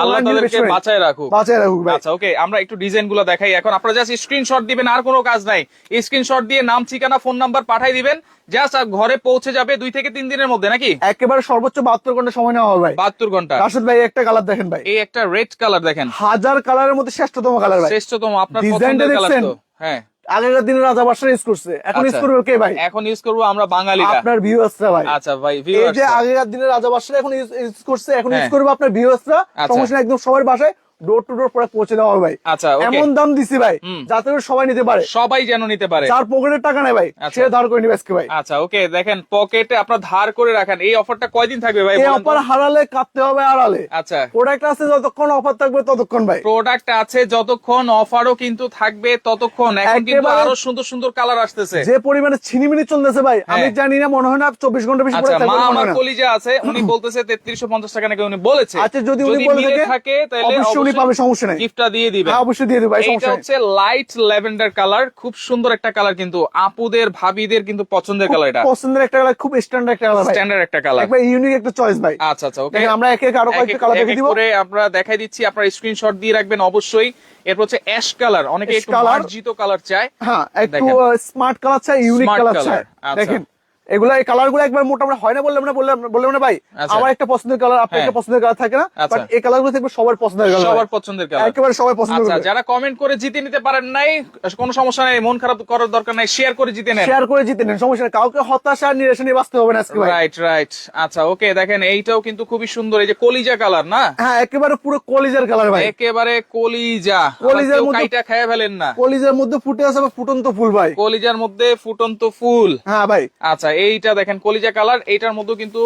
বাঁচায় রাখুক। বাঁচায় রাখুক আচ্ছা ওকে আমরা একটু ডিজাইনগুলো দেখাই এখন। আপনারা জাস্ট স্ক্রিনশট দিবেন আর কোনো কাজ নাই। স্ক্রিনশট দিয়ে নাম ঠিকানা ফোন নাম্বার পাঠাই দিবেন। জাস্ট ঘরে পৌঁছে যাবে দুই থেকে তিন দিনের মধ্যে নাকি? একেবারে সর্বোচ্চ বাহাত্তর ঘণ্টা সময় নেওয়া হবে বাহাত্তর ঘণ্টা। রাশেদ ভাই একটা কালার দেখেন ভাই। এই একটা রেড কালার দেখেন। হাজার কালারের মধ্যে শ্রেষ্ঠতম কালার ভাই। শ্রেষ্ঠতম আপনার ডিজাইনটা দেখছেন? হ্যাঁ। আগেকার দিনে রাজা বাসার ইউজ করছে। এখন ইউজ করব করবে কে ভাই? এখন ইউজ করব আমরা বাঙালিরা। আপনার ভিউয়ার্সরা ভাই। আচ্ছা ভাই এই যে। আগেকার দিনে রাজা বাসার এখন ইউজ করছে এখন ইউজ করব করবে আপনার ভিউয়ার্সরা আচ্ছা। সমস্যা একদম সবার বাসায়। ডোর টু ডোর পরে পৌঁছে দেওয়া হবে ভাই। আচ্ছা এমন দাম দিছি ভাই যাতে সবাই নিতে পারে। সবাই যেন নিতে পারে। যার পকেটের টাকা নেই ভাই আচ্ছা। সে ধার করে নিবে আজকে ভাই। আচ্ছা ওকে দেখেন পকেটে আপনার ধার করে রাখেন। এই অফারটা কয়দিন থাকবে ভাই এই অফার হারালে কাটতে হবে আড়ালে। আচ্ছা। প্রোডাক্ট আছে যতক্ষণ অফার থাকবে ততক্ষণ ভাই। প্রোডাক্ট আছে যতক্ষণ অফারও কিন্তু থাকবে ততক্ষণ। এখন কিন্তু আরও সুন্দর সুন্দর কালার আসতেছে। যে পরিমাণে ছিনিমিনি চলতেছে ভাই আমি হ্যাঁ। জানি না মনে হয় না চব্বিশ ঘণ্টা বেশি পরে আচ্ছা থাকবে মা আমার। কলিজা আছে উনি বলতেছে তেত্রিশশো পঞ্চাশ টাকা নাকি উনি বলেছে। আচ্ছা যদি উনি বলে থাকে তাহলে উনি পাবে সমস্যা নেই। গিফটটা দিয়ে দিবেন। হ্যাঁ অবশ্যই দিয়ে দেবো ভাই সমস্যা নেই। হচ্ছে লাইট ল্যাভেন্ডার কালার খুব সুন্দর একটা কালার কিন্তু। আপুদের ভাবিদের কিন্তু পছন্দের কালার এটা। পছন্দের একটা কালার খুব স্ট্যান্ডার্ড একটা কালার স্ট্যান্ডার্ড একটা কালার একবার ইউনিক একটা চয়েস ভাই। আচ্ছা আচ্ছা ওকে আমরা একে একে আরও কয়েকটা কালার দেখে দিব। করে আমরা দেখাই দিচ্ছি আপনার স্ক্রিনশট দিয়ে রাখবেন অবশ্যই। এরপর হচ্ছে অ্যাশ কালার অনেকে একটু মার্জিত কালার চায়। হ্যাঁ একটু স্মার্ট কালার চাই ইউনিক কালার আচ্ছা। দেখেন এগুলা এই কালারগুলো একবার মোটামুটি হয় না বললাম না বললাম না ভাই। আচ্ছা। আমার একটা পছন্দের কালার আপনার হ্যাঁ। একটা পছন্দের কালার থাকে না আচ্ছা। বাট এই কালারগুলো থাকবে সবার পছন্দের কালার সবার পছন্দের কালার একেবারে সবাই পছন্দ আচ্ছা করবে। যারা কমেন্ট করে জিতে নিতে পারেন নাই কোনো সমস্যা নাই মন খারাপ করার দরকার নাই শেয়ার করে জিতে নেন। শেয়ার করে জিতে নেন সমস্যা নেই। কাউকে হতাশা আর নিরাশা নিয়ে বাঁচতে হবে না আজকে ভাই। রাইট রাইট আচ্ছা ওকে দেখেন এইটাও কিন্তু খুবই সুন্দর এই যে কলিজা কালার না? হ্যাঁ একেবারে পুরো কলিজার কালার ভাই। একেবারে কলিজা। কলিজার মধ্যে- কাইটা খেয়ে ফেলেন না। কলিজার মধ্যে ফুটে আছে ফুটন্ত ফুল ভাই। কলিজার মধ্যে ফুটন্ত ফুল। হ্যাঁ ভাই। আচ্ছা এইটা দেখেন কলিজা কালার এইটার মধ্যে কিন্তু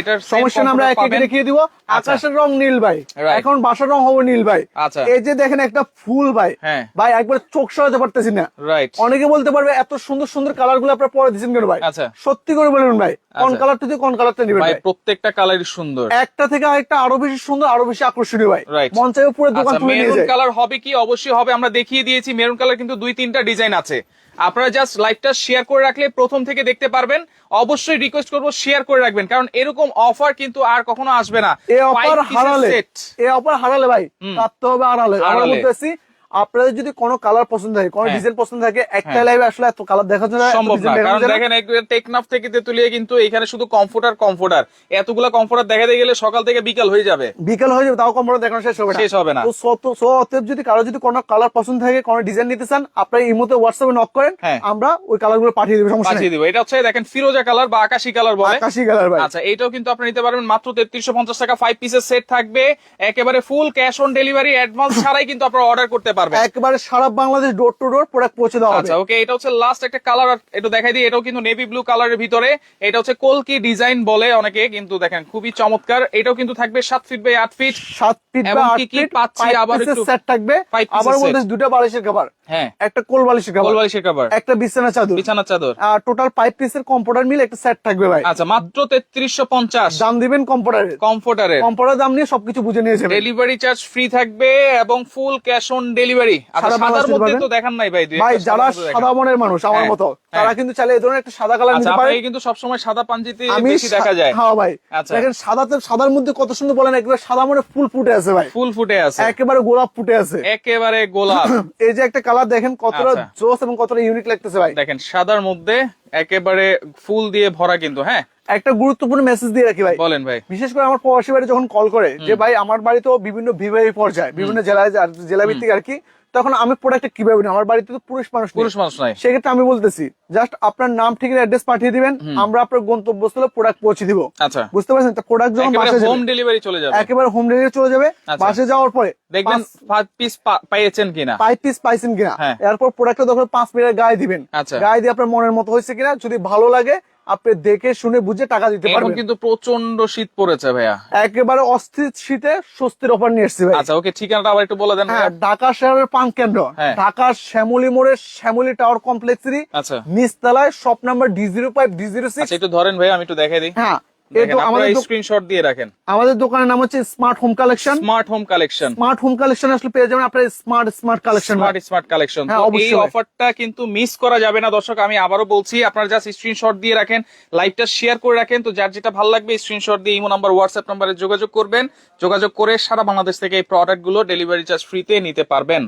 এটার সমস্যা আমরা একে একে দেখিয়ে দিব। আকাশের রং নীল ভাই। এখন বাসার রং হবে নীল ভাই। আচ্ছা। এই যে দেখেন একটা ফুল ভাই। হ্যাঁ। ভাই একবার চোখ সরাতে পারতেছি না। রাইট অনেকে বলতে পারবে এত সুন্দর সুন্দর কালারগুলো আপনার পরে দিচ্ছেন কেন ভাই? আচ্ছা। সত্যি করে বলবেন ভাই কোন আচ্ছা। কালারটা দিয়ে কোন কালারটা নেবেন ভাই ভাই? প্রত্যেকটা কালারই সুন্দর। একটা থেকে আরেকটা আরও বেশি সুন্দর আরও বেশি আকর্ষণীয় ভাই. মন চাইবে পুরো দোকান আচ্ছা তুলে নিয়ে মেরুন যায়। কালার হবে কি? অবশ্যই হবে। আমরা দেখিয়ে দিয়েছি মেরুন কালার কিন্তু দুই তিনটা ডিজাইন আছে। আপনারা জাস্ট লাইভটা শেয়ার করে রাখলে প্রথম থেকে দেখতে পারবেন অবশ্যই রিকোয়েস্ট করব শেয়ার করে রাখবেন কারণ এরকম অফার কিন্তু আর কখনো আসবে না এই অফার হারালে। এই অফার হারালে ভাই। কাটতে হবে আড়ালে আমরা বলতেছি আপনাদের যদি কোনো কালার পছন্দ থাকে কোনো হ্যাঁ। ডিজাইন পছন্দ থাকে একটা হ্যাঁ। লাইভে আসলে এত কালার দেখা যায় সম্ভব না। কারণ। দেখেন টেকনাফ থেকে তেতুলিয়া কিন্তু এখানে শুধু কমফোর্টার কমফোর্টার এতগুলা কমফোর্টার দেখাতে গেলে সকাল থেকে বিকাল হয়ে যাবে। বিকেল হয়ে যাবে তাও কম্পিউটার দেখানো শেষ হবে না। শেষ হবে না। তো সো অতএব যদি কারও যদি কোনো কালার পছন্দ থাকে কোনো ডিজাইন নিতে চান আপনারা ইমোতে হোয়াটসঅ্যাপে নক করেন হ্যাঁ। আমরা ওই কালারগুলো পাঠিয়ে দেবো সমস্যা পাঠিয়ে দিব। এটা হচ্ছে দেখেন ফিরোজা কালার বা আকাশি কালার বলে। আকাশি কালার ভাই। আচ্ছা এইটাও কিন্তু আপনি নিতে পারবেন। মাত্র তেত্রিশশো পঞ্চাশ টাকা ফাইভ পিসের সেট থাকবে। একেবারে full cash on delivery advance ছাড়াই কিন্তু আপনারা অর্ডার করতে পারবেন। একবারে সারা Bangladesh door to door product পৌঁছে দেওয়া আচ্ছা ওকে এটা হচ্ছে লাস্ট একটা কালার একটু দেখাই দিই এটাও কিন্তু নেভি ব্লু কালারের ভিতরে। এটা হচ্ছে কলকি ডিজাইন বলে অনেকে কিন্তু দেখেন খুবই চমৎকার। এটাও কিন্তু থাকবে সাত ফিট বাই আট ফিট সাত ফিট বা আট কি কি ফিট পাচ্ছি আবার একটু সেট থাকবে। আবার বলতে দুটো বালিশের কভার হ্যাঁ। একটা কোল বালিশের কভার কোলবালিশের কাভার একটা বিছানা চাদর। বিছানার চাদর। আর টোটাল ফাইভ পিসের কম্পিউটার মিল একটা সেট থাকবে ভাই। আচ্ছা মাত্র তেত্রিশশো পঞ্চাশ। দাম দিবেন কম্পিউটারের কমফোর্টারের কম্পিউটার দাম নিয়ে সবকিছু বুঝে নিয়ে যাবেন। ডেলিভারি চার্জ ফ্রি থাকবে এবং ফুল ক্যাশ অন ডেলিভারি সাদার মধ্যে তো দেখান নাই ভাই ভাই যারা। সাদা মনের মানুষ আমার হ্যাঁ, মতো হ্যাঁ। তারা কিন্তু চাইলে এই ধরনের একটা সাদা কালার আচ্ছা নিতে পারে কিন্তু সবসময় সাদা পাঞ্জিতে বেশি দেখা যায়। হ্যাঁ ভাই। আচ্ছা। দেখেন সাদাতে সাদার মধ্যে কত সুন্দর বলেন একবার সাদা মনে ফুল ফুটে আছে ভাই। ফুল ফুটে আছে। একেবারে গোলাপ ফুটে আছে। একেবারে গোলাপ। এই যে একটা কালার দেখেন কতটা আচ্ছা। জোস এবং কতটা ইউনিক লাগতেছে ভাই। দেখেন সাদার মধ্যে একেবারে ফুল দিয়ে ভরা কিন্তু হ্যাঁ? একটা গুরুত্বপূর্ণ মেসেজ দিয়ে রাখি ভাই। বলেন ভাই। বিশেষ করে আমার প্রবাসী বাড়ি যখন কল করে যে ভাই আমার বাড়ি তো বিভিন্ন বিবাহী পর্যায়ে বিভিন্ন জেলায় জেলা ভিত্তিক আর কি তখন আমি প্রোডাক্টটা কীভাবে নিই আমার বাড়িতে তো পুরুষ মানুষ পুরুষ মানুষ নাই। সেক্ষেত্রে আমি বলতেছি জাস্ট আপনার নাম ঠিক অ্যাড্রেস পাঠিয়ে দিবেন আমরা আপনার গন্তব্যস্থলে প্রোডাক্ট পৌঁছে দিব। আচ্ছা। বুঝতে পারছেন? প্রোডাক্ট যখন বাসে হোম ডেলিভারি চলে যাবে। একেবারে হোম ডেলিভারি চলে যাবে। আচ্ছা। বাসে যাওয়ার পরে দেখবেন পাঁচ পিস পাইয়েছেন কিনা? পাইপ পিস পাইছেন কিনা? হ্যাঁ। এরপর প্রোডাক্টটা যখন পাঁচ মিনিটের গায়ে দিবেন। আচ্ছা। গায়ে দিয়ে আপনার মনের মতো হয়েছে কিনা? যদি ভালো লাগে আপনি দেখে শুনে বুঝে টাকা দিতে পারবেন। কিন্তু প্রচণ্ড শীত পড়েছে ভাইয়া। একেবারে অস্থির শীতে স্বস্তির অফার নিয়ে এসেছি ভাই। আচ্ছা ওকে ঠিকানাটা আবার একটু বলে দেন হ্যাঁ ঢাকা শহরের পান কেন্দ্র। ঢাকা শ্যামলি মোড়ের শ্যামলী টাওয়ার কমপ্লেক্সেরই আচ্ছা। নিচতলায় shop number D zero five D zero six আচ্ছা একটু ধরেন ভাই আমি একটু দেখাই দিই। হ্যাঁ আমাদের আপনারা দো- দিয়ে রাখেন। আমাদের দোকানের নাম হচ্ছে smart home collection smart home collection smart home collection আসলে পেয়ে যাবেন আপনার smart smart collection smart smart collection হ্যাঁ, এই অফারটা কিন্তু মিস করা যাবে না। দর্শক আমি আবারও বলছি আপনারা জাস্ট স্ক্রিনশট দিয়ে রাখেন লাইভটা শেয়ার করে রাখেন। তো যার যেটা ভালো লাগবে স্ক্রিনশট দিয়ে ইমো নাম্বার হোয়াটসঅ্যাপ নাম্বারে যোগাযোগ করবেন। যোগাযোগ করে সারা বাংলাদেশ থেকে এই প্রোডাক্টগুলো ডেলিভারি চার্জ ফ্রিতে নিতে পারবেন।